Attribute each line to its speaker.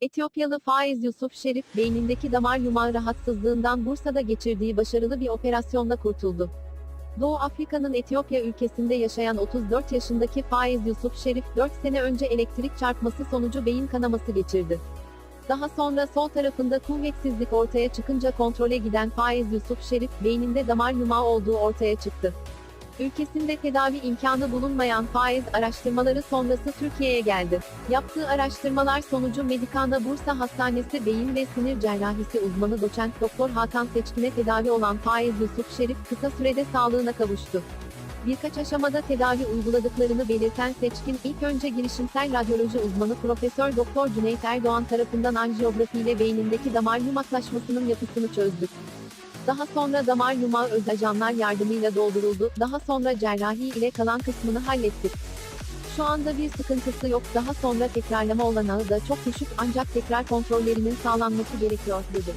Speaker 1: Etiyopyalı Faiz Yusuf Şerif, beynindeki damar yumağı rahatsızlığından Bursa'da geçirdiği başarılı bir operasyonla kurtuldu. Doğu Afrika'nın Etiyopya ülkesinde yaşayan 34 yaşındaki Faiz Yusuf Şerif, 4 sene önce elektrik çarpması sonucu beyin kanaması geçirdi. Daha sonra sol tarafında kuvvetsizlik ortaya çıkınca kontrole giden Faiz Yusuf Şerif, beyninde damar yumağı olduğu ortaya çıktı. Ülkesinde tedavi imkanı bulunmayan faiz araştırmaları sonrası Türkiye'ye geldi. Yaptığı araştırmalar sonucu Medikana Bursa Hastanesi Beyin ve Sinir Cerrahisi uzmanı doçent Doktor Hakan Seçkin'e tedavi olan Faiz Yusuf Şerif kısa sürede sağlığına kavuştu. Birkaç aşamada tedavi uyguladıklarını belirten Seçkin, ilk önce girişimsel radyoloji uzmanı Profesör Doktor Cüneyt Erdoğan tarafından anjiyografi ile beynindeki damar yumaklaşmasının yapısını çözdük. Daha sonra damar yumağı özajanlar yardımıyla dolduruldu. Daha sonra cerrahi ile kalan kısmını hallettik. Şu anda bir sıkıntısı yok. Daha sonra tekrarlama olanağı da çok düşük ancak tekrar kontrollerinin sağlanması gerekiyor dedi.